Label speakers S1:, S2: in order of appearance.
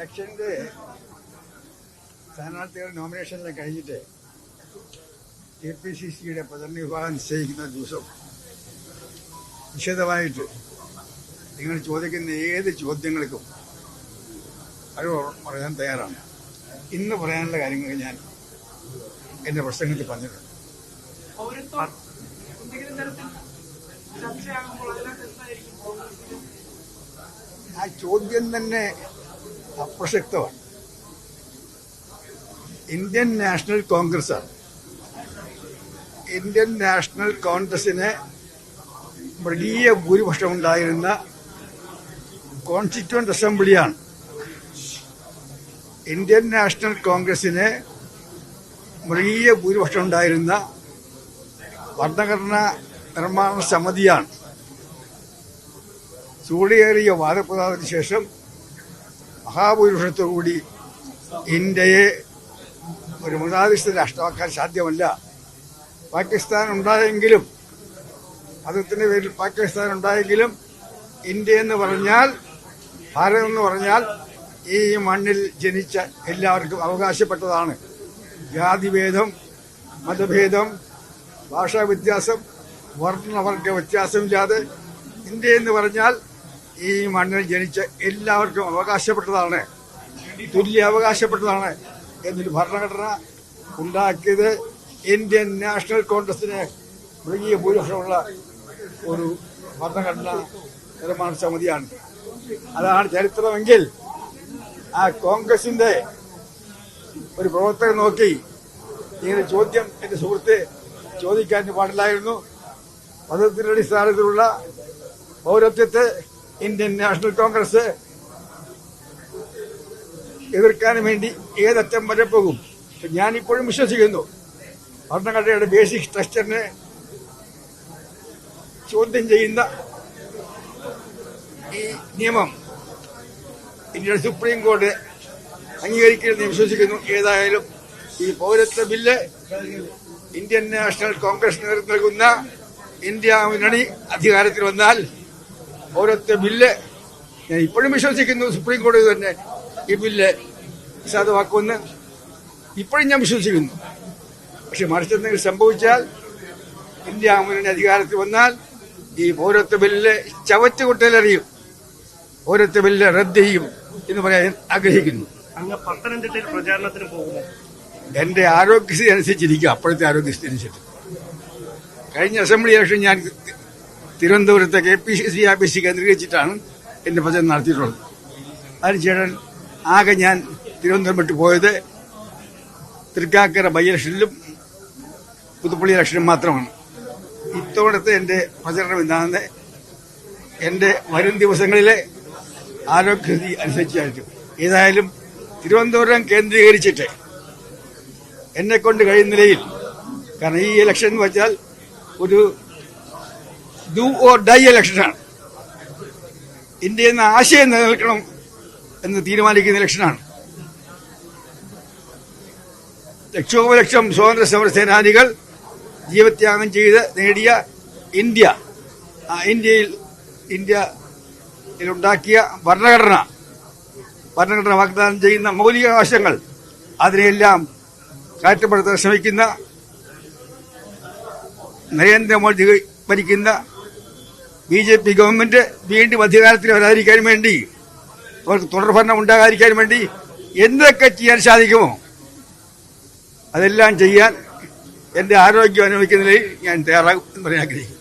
S1: ഇലക്ഷന്റെ സ്ഥാനാർത്ഥികളുടെ നോമിനേഷനിലെ കഴിഞ്ഞിട്ട് K P C സിയുടെ പ്രചരണ വിഭാഗം നിശ്ചയിക്കുന്ന ദിവസം വിശദമായിട്ട് നിങ്ങൾ ചോദിക്കുന്ന ഏത് ചോദ്യങ്ങൾക്കും അത് പറയാൻ തയ്യാറാണ്. ഇന്ന് പറയാനുള്ള കാര്യങ്ങൾ ഞാൻ എന്റെ പ്രസംഗത്തിൽ പറഞ്ഞിട്ടുണ്ട്. ആ ചോദ്യം തന്നെ അപ്രസക്തമാണ് ഇന്ത്യൻ നാഷണൽ കോൺഗ്രസ് ആണ് ഇന്ത്യൻ നാഷണൽ കോൺഗ്രസിന് വലിയ ഭൂരിപക്ഷം ഉണ്ടായിരുന്ന കോൺസ്റ്റിറ്റ്യൂന്റ് അസംബ്ലിയാണ്. ഇന്ത്യൻ നാഷണൽ കോൺഗ്രസിന് വലിയ ഭൂരിപക്ഷം ഉണ്ടായിരുന്ന ഭരണഘടനാ നിർമ്മാണ സമിതിയാണ്. ചൂടിയേറിയ വാദപ്രതാപത്തിന് ശേഷം മഹാഭൂരിപക്ഷത്തോടുകൂടി ഇന്ത്യയെ ഒരു മതാധിഷ്ഠിത രാഷ്ട്രമാക്കാൻ സാധ്യമല്ല. പാകിസ്ഥാൻ ഉണ്ടായെങ്കിലും മതത്തിന്റെ പേരിൽ പാകിസ്ഥാൻ ഉണ്ടായെങ്കിലും ഇന്ത്യ എന്ന് പറഞ്ഞാൽ ഭാരതം എന്ന് പറഞ്ഞാൽ ഈ മണ്ണിൽ ജനിച്ച എല്ലാവർക്കും അവകാശപ്പെട്ടതാണ്. ജാതിഭേദം മതഭേദം ഭാഷാ വ്യത്യാസം വർണവർഗ വ്യത്യാസമില്ലാതെ ഇന്ത്യ എന്ന് പറഞ്ഞാൽ ഈ മണ്ണിൽ ജനിച്ച എല്ലാവർക്കും അവകാശപ്പെട്ടതാണ് തുല്യ അവകാശപ്പെട്ടതാണ് എന്നൊരു ഭരണഘടന ഉണ്ടാക്കിയത് ഇന്ത്യൻ നാഷണൽ കോൺഗ്രസിന് വലിയ ഭൂരിപക്ഷമുള്ള ഒരു ഭരണഘടന നിർമ്മാണ സമിതിയാണ്. അതാണ് ചരിത്രമെങ്കിൽ ആ കോൺഗ്രസിന്റെ ഒരു പ്രവർത്തകൻ നോക്കി ഇങ്ങനെ ചോദ്യം എന്റെ സുഹൃത്തെ ചോദിക്കാൻ പാടില്ലായിരുന്നു. മതത്തിന്റെ അടിസ്ഥാനത്തിലുള്ള പൗരത്വത്തെ ഇന്ത്യൻ നാഷണൽ കോൺഗ്രസ് എതിർക്കാൻ വേണ്ടി ഏതറ്റം വരെ പോകും. ഞാനിപ്പോഴും വിശ്വസിക്കുന്നു. ഭരണഘടനയുടെ ബേസിക് സ്ട്രക്ചറിനെ ചോദ്യം ചെയ്യുന്ന ഈ നിയമം ഇന്ത്യയുടെ സുപ്രീം കോടതി അംഗീകരിക്കില്ലെന്ന് വിശ്വസിക്കുന്നു. ഏതായാലും ഈ പൗരത്വ ബില്ല് ഇന്ത്യൻ നാഷണൽ കോൺഗ്രസ് നൽകുന്ന ഇന്ത്യ മുന്നണി അധികാരത്തിൽ വന്നാൽ പൗരത്വ ബില്ല്. ഞാൻ ഇപ്പോഴും വിശ്വസിക്കുന്നു സുപ്രീം കോടതി തന്നെ ഈ ബില്ല് സാധുവാക്കുമെന്ന്. ഇപ്പോഴും ഞാൻ വിശ്വസിക്കുന്നു. പക്ഷെ മറിച്ചെന്തെങ്കിലും സംഭവിച്ചാൽ ഇന്ത്യ മുന്നണി അധികാരത്തിൽ വന്നാൽ ഈ പൗരത്വ ബില്ല് ചവറ്റുകുട്ടയിലറിയും. പൗരത്വ ബില്ല് റദ്ദ് ചെയ്യും എന്ന് പറയാൻ ആഗ്രഹിക്കുന്നു.
S2: പത്തനംതിട്ടയിൽ പ്രചാരണത്തിന് പോകുന്നു
S1: എന്റെ ആരോഗ്യസ്ഥിതി അനുസരിച്ചിരിക്കും. അപ്പോഴത്തെ ആരോഗ്യസ്ഥിതി അനുസരിച്ച് കഴിഞ്ഞ അസംബ്ലി ഇലക്ഷൻ ഞാൻ തിരുവനന്തപുരത്തെ K P C C office കേന്ദ്രീകരിച്ചിട്ടാണ് എന്റെ ഭജന നടത്തിയിട്ടുള്ളത്. അതിനുശേഷം ആകെ ഞാൻ തിരുവനന്തപുരം വിട്ടു പോയത് തൃക്കാക്കര ബൈ ഇലക്ഷനിലും പുതുപ്പള്ളി ഇലക്ഷനും മാത്രമാണ്. ഇത്തവണത്തെ എന്റെ പ്രചരണം എന്താണെന്ന് എന്റെ വരും ദിവസങ്ങളിലെ ആരോഗ്യസ്ഥിതി അനുസരിച്ചായിരിക്കും. ഏതായാലും തിരുവനന്തപുരം കേന്ദ്രീകരിച്ചിട്ട് എന്നെ കൊണ്ട് കഴിയുന്ന നിലയിൽ കാരണം ഈ ഇലക്ഷൻ എന്ന് വെച്ചാൽ ഒരു ഡു ഓർ ഡൈ ഇലക്ഷനാണ് ഇന്ത്യ എന്ന ആശയം നിലനിൽക്കണം എന്ന് തീരുമാനിക്കുന്ന ഇലക്ഷനാണ് ലക്ഷോപലക്ഷം സ്വാതന്ത്ര്യ സമര സേനാനികൾ ജീവത്യാഗം ചെയ്ത് നേടിയ ഇന്ത്യ ഇന്ത്യയിൽ ഇന്ത്യയിലുണ്ടാക്കിയ ഭരണഘടന ഭരണഘടന വാഗ്ദാനം ചെയ്യുന്ന മൗലികാവകാശങ്ങൾ അതിനെയെല്ലാം കാറ്റപ്പെടുത്താൻ ശ്രമിക്കുന്ന നരേന്ദ്രമോദി ഭരിക്കുന്ന ബി ജെ പി ഗവൺമെന്റ് വീണ്ടും അധികാരത്തിൽ വരാതിരിക്കാൻ വേണ്ടി അവർക്ക് തുടർഭരണം ഉണ്ടാകാതിരിക്കാൻ വേണ്ടി എന്തൊക്കെ ചെയ്യാൻ സാധിക്കുമോ അതെല്ലാം ചെയ്യാൻ എന്റെ ആരോഗ്യം അനുഭവിക്കുന്നതിൽ ഞാൻ തയ്യാറാകും എന്ന് പറയാൻ ആഗ്രഹിക്കുന്നു.